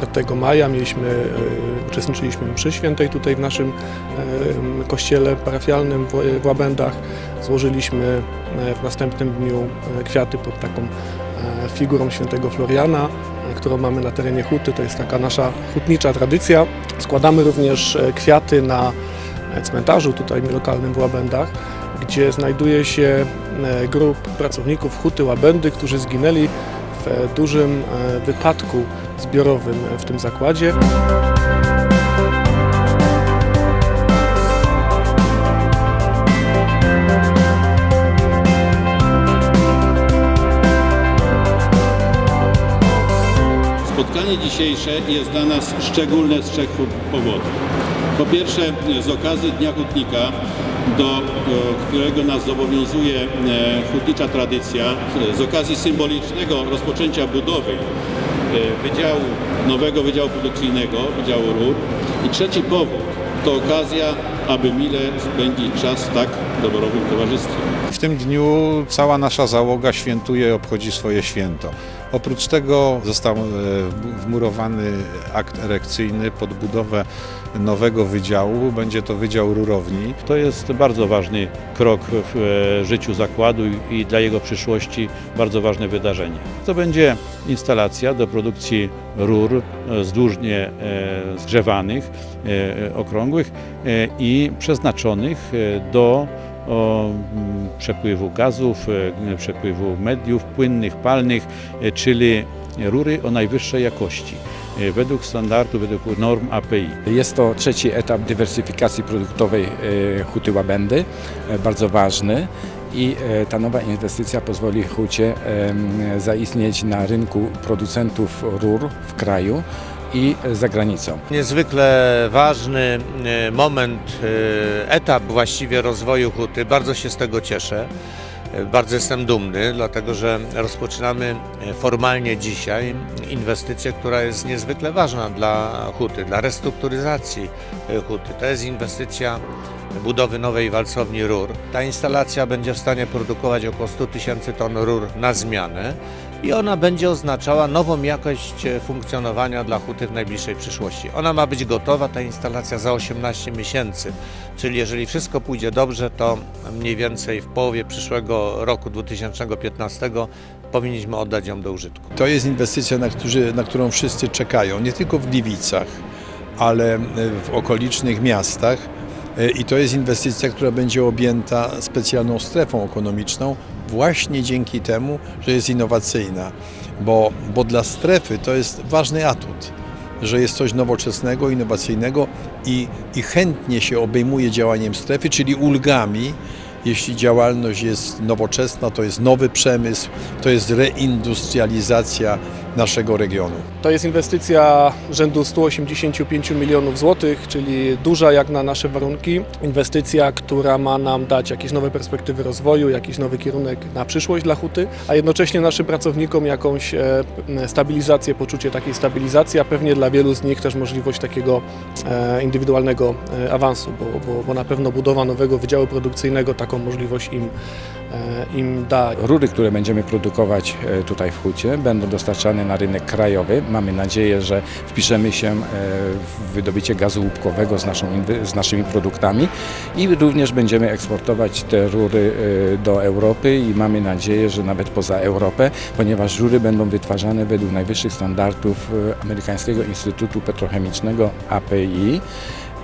4 maja mieliśmy, e, uczestniczyliśmy przy świętej tutaj w naszym e, kościele parafialnym w- Łabędach. Złożyliśmy e, w następnym dniu kwiaty pod taką figurą świętego Floriana, którą mamy na terenie Huty. To jest taka nasza hutnicza tradycja. Składamy również kwiaty na cmentarzu tutaj lokalnym w Łabędach, gdzie znajduje się grup pracowników Huty Łabędy, którzy zginęli w dużym wypadku zbiorowym w tym zakładzie. Spotkanie dzisiejsze jest dla nas szczególne z trzech powodów. Po pierwsze, z okazji Dnia Hutnika, do e, którego nas zobowiązuje e, hutnicza tradycja, z okazji symbolicznego rozpoczęcia budowy wydziału, nowego wydziału produkcyjnego, wydziału rur. I trzeci powód to okazja, aby mile spędzić czas tak doborowym towarzystwie. W tym dniu cała nasza załoga świętuje obchodzi swoje święto. Oprócz tego został e, wmurowany akt erekcyjny pod budowę nowego wydziału. Będzie to Wydział Rurowni. To jest bardzo ważny krok w e, życiu zakładu i- dla jego przyszłości bardzo ważne wydarzenie. To będzie instalacja do produkcji rur e, zdłużnie e, zgrzewanych, okrągłych i przeznaczonych do o, przepływu gazów, przepływu mediów płynnych, palnych, czyli rury o najwyższej jakości według standardu, według norm API. Jest to trzeci etap dywersyfikacji produktowej e, Huty Łabędy, e, bardzo ważny. I e, ta nowa inwestycja pozwoli Hucie zaistnieć na rynku producentów rur w kraju i e, za granicą. Niezwykle ważny e, moment, e, etap właściwie rozwoju huty. Bardzo się z tego cieszę. Bardzo jestem dumny, dlatego że rozpoczynamy e, formalnie dzisiaj inwestycję, która jest niezwykle ważna dla huty, dla restrukturyzacji e, huty. To jest inwestycja budowy nowej walcowni rur. Ta instalacja będzie w stanie produkować około 100 tysięcy ton rur na zmianę i ona będzie oznaczała nową jakość e, funkcjonowania dla huty w najbliższej przyszłości. Ona ma być gotowa, ta instalacja za 18 miesięcy, czyli jeżeli wszystko pójdzie dobrze, to mniej więcej w połowie przyszłego roku 2015 powinniśmy oddać ją do użytku. To jest inwestycja, na, którzy, na którą wszyscy czekają, nie tylko w Gliwicach, ale w okolicznych miastach. I to jest inwestycja, która będzie objęta specjalną strefą ekonomiczną właśnie dzięki temu, że jest innowacyjna, bo, bo dla strefy to jest ważny atut, że jest coś nowoczesnego, innowacyjnego i, i chętnie się obejmuje działaniem strefy, czyli ulgami, jeśli działalność jest nowoczesna, to jest nowy przemysł, to jest reindustrializacja naszego regionu. To jest inwestycja rzędu 185 milionów złotych, czyli duża jak na nasze warunki. Inwestycja, która ma nam dać jakieś nowe perspektywy rozwoju, jakiś nowy kierunek na przyszłość dla huty, a jednocześnie naszym pracownikom jakąś e, stabilizację, poczucie takiej stabilizacji, a pewnie dla wielu z nich też możliwość takiego e, indywidualnego e, awansu, bo, bo, bo na pewno budowa nowego wydziału produkcyjnego taką możliwość im, im da. Rury, które będziemy produkować tutaj w Hucie, będą dostarczane na rynek krajowy. Mamy nadzieję, że wpiszemy się e, w wydobycie gazu łupkowego z, naszą, z naszymi produktami i również będziemy eksportować te rury e, do Europy i mamy nadzieję, że nawet poza Europę, ponieważ rury będą wytwarzane według najwyższych standardów e, Amerykańskiego Instytutu Petrochemicznego API.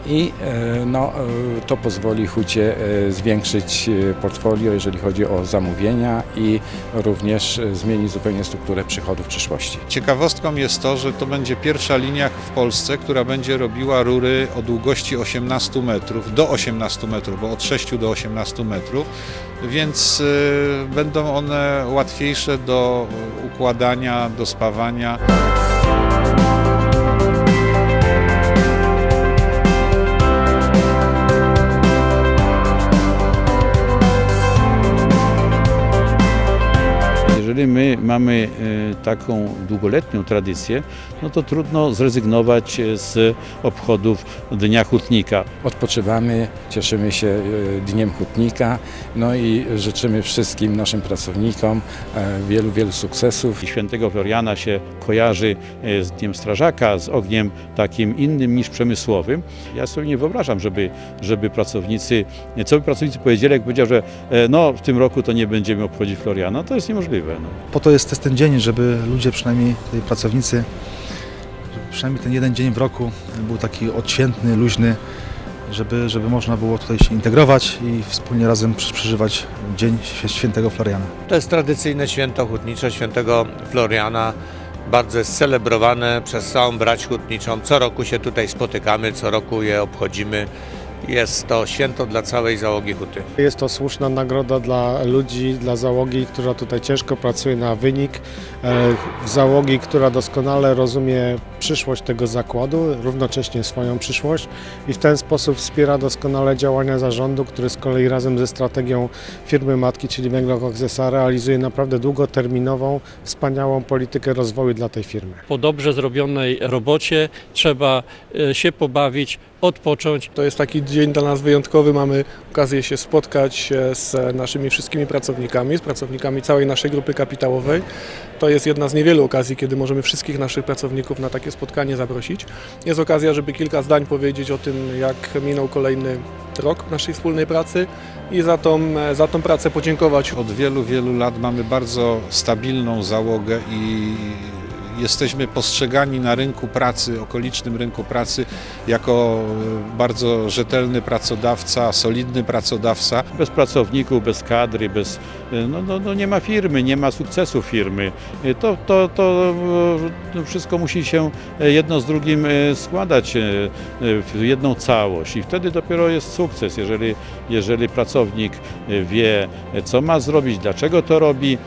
I e, no, e, to pozwoli Hucie e, zwiększyć portfolio, jeżeli chodzi o zamówienia i również zmienić zupełnie strukturę przychodów w przyszłości. Ciekawostką jest to, że to będzie pierwsza linia w Polsce, która będzie robiła rury o długości 18 metrów, do 18 metrów, bo od 6 do 18 metrów, więc będą one łatwiejsze do układania, do spawania. Mamy e, taką długoletnią tradycję, no to trudno zrezygnować e, z obchodów Dnia Hutnika. Odpoczywamy, cieszymy się e, Dniem Hutnika, no i życzymy wszystkim naszym pracownikom e, wielu, wielu sukcesów. I Świętego Floriana się kojarzy z Dniem Strażaka, z ogniem takim innym niż przemysłowym. Ja sobie nie wyobrażam, żeby, żeby pracownicy, co by pracownicy powiedzieli, jak powiedział, że no w tym roku to nie będziemy obchodzić Floriana, to jest niemożliwe. No. Po to jest ten dzień, żeby ludzie, przynajmniej pracownicy, przynajmniej ten jeden dzień w roku był taki odświętny, luźny, żeby, żeby można było tutaj się integrować i wspólnie razem prze- przeżywać Dzień Świętego Floriana. To jest tradycyjne święto hutnicze świętego Floriana. Bardzo jest celebrowane przez całą brać hutniczą. Co roku się tutaj spotykamy, co roku je obchodzimy. Jest to święto dla całej załogi huty. Jest to słuszna nagroda dla ludzi, dla załogi, która tutaj ciężko pracuje na wynik. E, Załogi, która doskonale rozumie przyszłość tego zakładu, równocześnie swoją przyszłość i w ten sposób wspiera doskonale działania zarządu, który z kolei razem ze strategią firmy matki, czyli Węglokoks S.A. realizuje naprawdę długoterminową, wspaniałą politykę rozwoju dla tej firmy. po dobrze zrobionej robocie trzeba e, się pobawić, odpocząć. To jest taki dzień dla nas wyjątkowy. Mamy okazję się spotkać e, z naszymi wszystkimi pracownikami, z pracownikami całej naszej grupy kapitałowej. To jest jedna z niewielu okazji, kiedy możemy wszystkich naszych pracowników na takie spotkanie zaprosić. Jest okazja, żeby kilka zdań powiedzieć o tym, jak minął kolejny rok naszej wspólnej pracy i za tą, za tą pracę podziękować Od wielu, wielu lat mamy bardzo stabilną załogę i jesteśmy postrzegani na rynku pracy, okolicznym rynku pracy jako e, bardzo rzetelny pracodawca, solidny pracodawca. Bez pracowników, bez kadry, bez, e, no, no, no nie ma firmy, nie ma sukcesu firmy. E, To, to, to e, wszystko musi się jedno z drugim składać w jedną całość i wtedy dopiero jest sukces, jeżeli, jeżeli pracownik wie, co ma zrobić, dlaczego to robi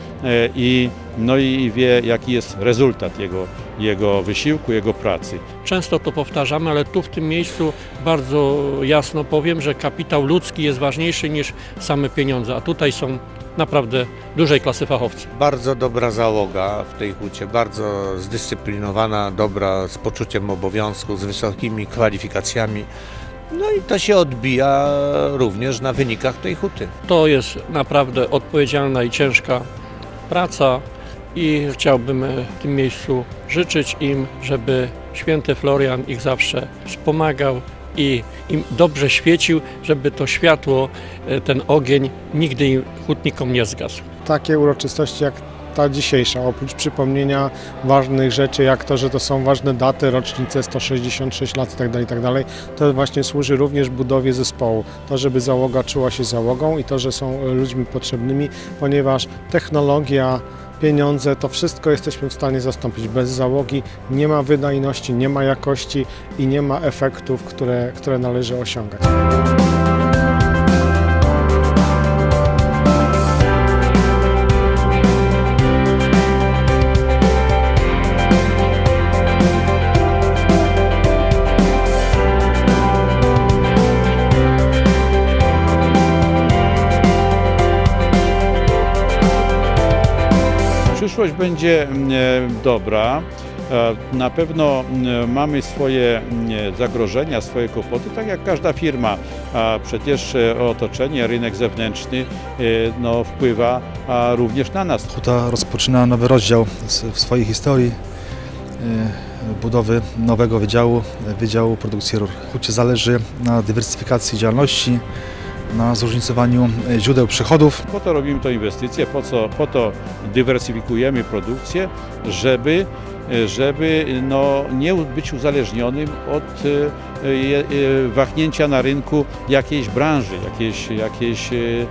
i, no i wie, jaki jest rezultat jego, jego wysiłku, jego pracy. Często to powtarzamy, ale tu w tym miejscu bardzo jasno powiem, że kapitał ludzki jest ważniejszy niż same pieniądze, a tutaj są naprawdę dużej klasy fachowcy. Bardzo dobra załoga w tej hucie, bardzo zdyscyplinowana, dobra, z poczuciem obowiązku, z wysokimi kwalifikacjami. No i to się odbija również na wynikach tej huty. To jest naprawdę odpowiedzialna i ciężka praca i chciałbym e, w tym miejscu życzyć im, żeby święty Florian ich zawsze wspomagał i im dobrze świecił, żeby to światło, e, ten ogień nigdy im hutnikom nie zgasł. takie uroczystości jak ta dzisiejsza, oprócz przypomnienia ważnych rzeczy, jak to, że to są ważne daty, rocznice 166 lat itd., itd., to właśnie służy również budowie zespołu. To, żeby załoga czuła się załogą i to, że są e, ludźmi potrzebnymi, ponieważ technologia, pieniądze, to wszystko jesteśmy w stanie zastąpić. Bez załogi nie ma wydajności, nie ma jakości i nie ma efektów, które, które należy osiągać. Przyszłość będzie mm, e, dobra. E, Na pewno mm, mamy swoje mm, zagrożenia, swoje kłopoty, tak jak każda firma, przecież e, otoczenie, rynek zewnętrzny e, no, wpływa również na nas. Huta rozpoczyna nowy rozdział w swojej historii e, budowy nowego wydziału, e, Wydziału Produkcji Rur. Hucie zależy na dywersyfikacji działalności, na zróżnicowaniu e, źródeł przychodów. Po to robimy tę inwestycję, po, co, po to dywersyfikujemy produkcję, żeby, żeby no, nie być uzależnionym od e, e, wahnięcia na rynku jakiejś branży, jakiejś, jakiejś, e, e,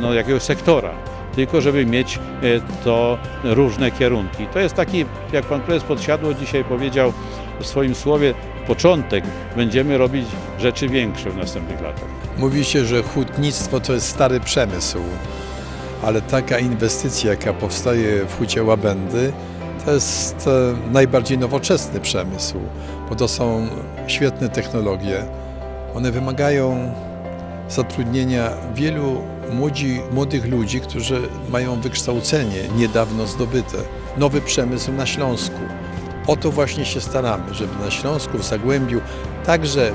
no, jakiegoś sektora. Tylko żeby mieć e, to różne kierunki. To jest taki, jak pan prezes Podsiadło dzisiaj powiedział w swoim słowie, początek. Będziemy robić rzeczy większe w następnych latach. Mówi się, że hutnictwo to jest stary przemysł, ale taka inwestycja, jaka powstaje w hucie Łabędy, to jest e, najbardziej nowoczesny przemysł, bo to są świetne technologie. One wymagają zatrudnienia wielu młodzi, młodych ludzi, którzy mają wykształcenie niedawno zdobyte, nowy przemysł na Śląsku. O to właśnie się staramy, żeby na Śląsku, w Zagłębiu, także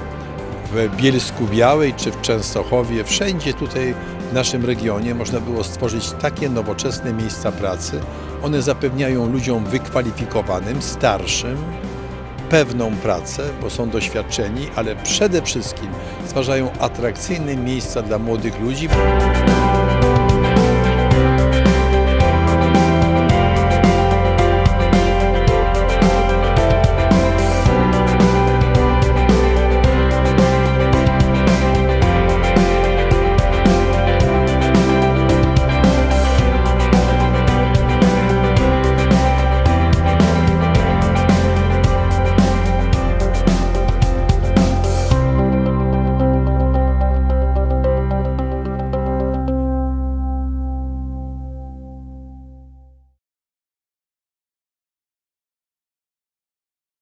w Bielsku Białej czy w Częstochowie, wszędzie tutaj w naszym regionie można było stworzyć takie nowoczesne miejsca pracy. One zapewniają ludziom wykwalifikowanym, starszym, pewną pracę, bo są doświadczeni, ale przede wszystkim stwarzają atrakcyjne miejsca dla młodych ludzi.